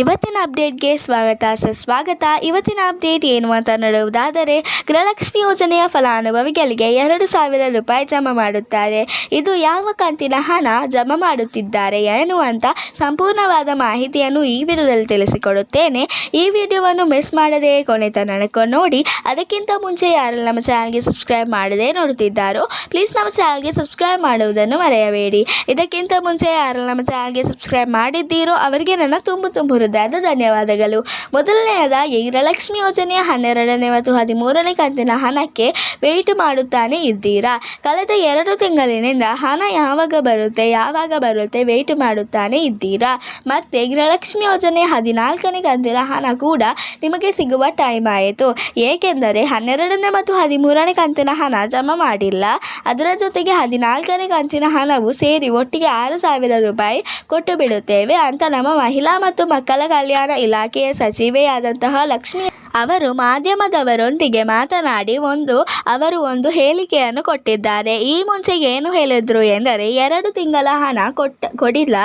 ಇವತ್ತಿನ ಅಪ್ಡೇಟ್ಗೆ ಸ್ವಾಗತ. ಸುಸ್ವಾಗತ ಇವತ್ತಿನ ಅಪ್ಡೇಟ್ ಏನು ಅಂತ ನೋಡುವುದಾದರೆ ಗೃಹಲಕ್ಷ್ಮಿ ಯೋಜನೆಯ ಫಲಾನುಭವಿಗಳಿಗೆ ಎರಡು ಸಾವಿರ ರೂಪಾಯಿ ಜಮಾ ಮಾಡುತ್ತಾರೆ. ಇದು ಯಾವ ಕಂತಿನ ಹಣ ಜಮಾ ಮಾಡುತ್ತಿದ್ದಾರೆ ಎನ್ನುವಂಥ ಸಂಪೂರ್ಣವಾದ ಮಾಹಿತಿಯನ್ನು ಈ ವಿಡಿಯೋದಲ್ಲಿ ತಿಳಿಸಿಕೊಡುತ್ತೇನೆ. ಈ ವಿಡಿಯೋವನ್ನು ಮಿಸ್ ಮಾಡದೆ ಕೊನೆ ತನಕ ನೋಡಿ, ಅದಕ್ಕಿಂತ ಮುಂಚೆ ಯಾರು ನಮ್ಮ ಚಾನಲ್ಗೆ ಸಬ್ಸ್ಕ್ರೈಬ್ ಮಾಡದೆ ನೋಡುತ್ತಿದ್ದಾರೋ, ಪ್ಲೀಸ್ ನಮ್ಮ ಚಾನಲ್ಗೆ ಸಬ್ಸ್ಕ್ರೈಬ್ ಮಾಡುವುದನ್ನು ಮರೆಯಬೇಡಿ. ಇದಕ್ಕಿಂತ ಮುಂಚೆ ಯಾರು ನಮ್ಮ ಚಾನಲ್ಗೆ ಸಬ್ಸ್ಕ್ರೈಬ್ ಮಾಡಿದ್ದೀರೋ, ಅವರಿಗೆ ನನ್ನ ತುಂಬ ತುಂಬ ಹೃದಯದ ಧನ್ಯವಾದಗಳು. ಮೊದಲನೆಯದಾಗಿ ಗೃಹಲಕ್ಷ್ಮಿ ಯೋಜನೆಯ ಹನ್ನೆರಡನೇ ಮತ್ತು ಹದಿಮೂರನೇ ಕಂತಿನ ಹಣಕ್ಕೆ ವೆಯ್ಟ್ ಮಾಡುತ್ತಾನೆ ಇದ್ದೀರಾ? ಕಳೆದ ಎರಡು ತಿಂಗಳಿನಿಂದ ಹಣ ಯಾವಾಗ ಬರುತ್ತೆ ಯಾವಾಗ ಬರುತ್ತೆ ವೆಯ್ಟ್ ಮಾಡುತ್ತಾನೆ ಇದ್ದೀರಾ? ಮತ್ತು ಗೃಹಲಕ್ಷ್ಮಿ ಯೋಜನೆಯ ಹದಿನಾಲ್ಕನೇ ಕಂತಿನ ಹಣ ಕೂಡ ನಿಮಗೆ ಸಿಗುವ ಟೈಮ್ ಆಯಿತು. ಏಕೆಂದರೆ ಹನ್ನೆರಡನೇ ಮತ್ತು ಹದಿಮೂರನೇ ಕಂತಿನ ಹಣ ಜಮಾ ಮಾಡಿಲ್ಲ. ಅದರ ಜೊತೆಗೆ ಹದಿನಾಲ್ಕನೇ ಕಂತಿನ ಹಣವು ಸೇರಿ ಒಟ್ಟಿಗೆ ಆರು ಸಾವಿರ ರೂಪಾಯಿ ಕೊಟ್ಟು ಬಿಡುತ್ತೇವೆ ಅಂತ ನಮ್ಮ ಮಹಿಳಾ ಮತ್ತು ಮಕ್ಕಳ ಕಲ್ಯಾಣ ಇಲಾಖೆಯ ಸಚಿವೆಯಾದಂತಹ ಲಕ್ಷ್ಮಿ ಅವರು ಮಾಧ್ಯಮದವರೊಂದಿಗೆ ಮಾತನಾಡಿ ಒಂದು, ಅವರು ಒಂದು ಹೇಳಿಕೆಯನ್ನು ಕೊಟ್ಟಿದ್ದಾರೆ. ಈ ಮುಂಚೆ ಏನು ಹೇಳಿದ್ರು ಎಂದರೆ, ಎರಡು ತಿಂಗಳ ಹಣ ಕೊಟ್ಟ, ಕೊಡಿಲ್ಲ.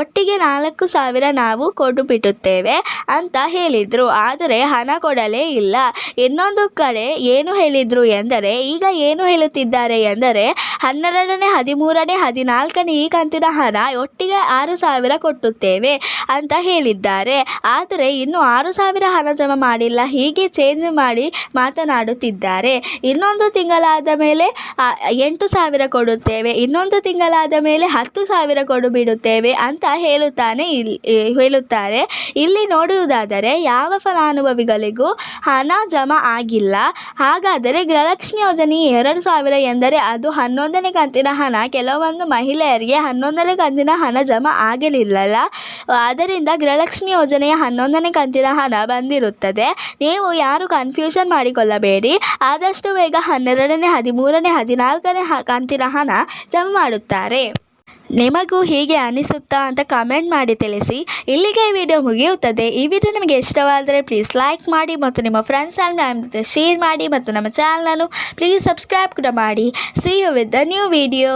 ಒಟ್ಟಿಗೆ ನಾಲ್ಕು ಸಾವಿರ ನಾವು ಕೊಟ್ಟು ಬಿಡುತ್ತೇವೆ ಅಂತ ಹೇಳಿದರು. ಆದರೆ ಹಣ ಕೊಡಲೇ ಇಲ್ಲ. ಇನ್ನೊಂದು ಕಡೆ ಏನು ಹೇಳಿದರು ಎಂದರೆ, ಈಗ ಏನು ಹೇಳುತ್ತಿದ್ದಾರೆ ಎಂದರೆ, ಹನ್ನೆರಡನೇ, ಹದಿಮೂರನೇ, ಹದಿನಾಲ್ಕನೇ ಈ ಕಂತಿನ ಹಣ ಒಟ್ಟಿಗೆ ಆರು ಸಾವಿರ ಕೊಟ್ಟುತ್ತೇವೆ ಅಂತ ಹೇಳಿದ್ದಾರೆ. ಆದರೆ ಇನ್ನು ಆರು ಸಾವಿರ ಹಣ ಜಮಾ ಮಾಡಿಲ್ಲ, ಹೀಗೆ ಚೇಂಜ್ ಮಾಡಿ ಮಾತನಾಡುತ್ತಿದ್ದಾರೆ. ಇನ್ನೊಂದು ತಿಂಗಳಾದ ಮೇಲೆ ಎಂಟು ಸಾವಿರ ಕೊಡುತ್ತೇವೆ. ಇನ್ನೊಂದು ತಿಂಗಳಾದ ಮೇಲೆ ಹತ್ತು ಸಾವಿರ ಕೊಡು ಬಿಡುತ್ತೇವೆ ಅಂತ ಹೇಳುತ್ತಾನೆ ಇಲ್ಲಿ ಹೇಳುತ್ತಾರೆ. ಇಲ್ಲಿ ನೋಡುವುದಾದರೆ, ಯಾವ ಫಲಾನುಭವಿಗಳಿಗೂ ಹಣ ಜಮಾ ಆಗಿಲ್ಲ. ಹಾಗಾದರೆ ಗೃಹಲಕ್ಷ್ಮಿ ಯೋಜನೆ ಎರಡು ಸಾವಿರ ಎಂದರೆ ಅದು ಹನ್ನೊಂದನೇ ಕಂತಿನ ಹಣ. ಕೆಲವೊಂದು ಮಹಿಳೆಯರಿಗೆ ಹನ್ನೊಂದನೇ ಕಂತಿನ ಹಣ ಜಮಾ ಆಗಲಿಲ್ಲಲ್ಲ. ಅದರಿಂದ ಗೃಹಲಕ್ಷ್ಮಿ ಯೋಜನೆಯ ಹನ್ನೊಂದನೇ ಕಂತಿನ ಹಣ ಬಂದಿರುತ್ತದೆ. ನೀವು ಯಾರು ಕನ್ಫ್ಯೂಷನ್ ಮಾಡಿಕೊಳ್ಳಬೇಡಿ. ಆದಷ್ಟು ಬೇಗ ಹನ್ನೆರಡನೇ, ಹದಿಮೂರನೇ, ಹದಿನಾಲ್ಕನೇ ಕಂತಿನ ಹಣ ಜಮಾ ಮಾಡುತ್ತಾರೆ. ನಿಮಗೂ ಹೀಗೆ ಅನಿಸುತ್ತಾ ಅಂತ ಕಮೆಂಟ್ ಮಾಡಿ ತಿಳಿಸಿ. ಇಲ್ಲಿಗೆ ಈ ವಿಡಿಯೋ ಮುಗಿಯುತ್ತದೆ. ಈ ವಿಡಿಯೋ ನಿಮಗೆ ಇಷ್ಟವಾದರೆ ಪ್ಲೀಸ್ ಲೈಕ್ ಮಾಡಿ ಮತ್ತು ನಿಮ್ಮ ಫ್ರೆಂಡ್ಸ್ ಆ್ಯಂಡ್ ಫ್ಯಾಮಿಲಿ ಜೊತೆ ಶೇರ್ ಮಾಡಿ ಮತ್ತು ನಮ್ಮ ಚಾನಲನ್ನು ಪ್ಲೀಸ್ ಸಬ್ಸ್ಕ್ರೈಬ್ ಕೂಡ ಮಾಡಿ. See you with the new video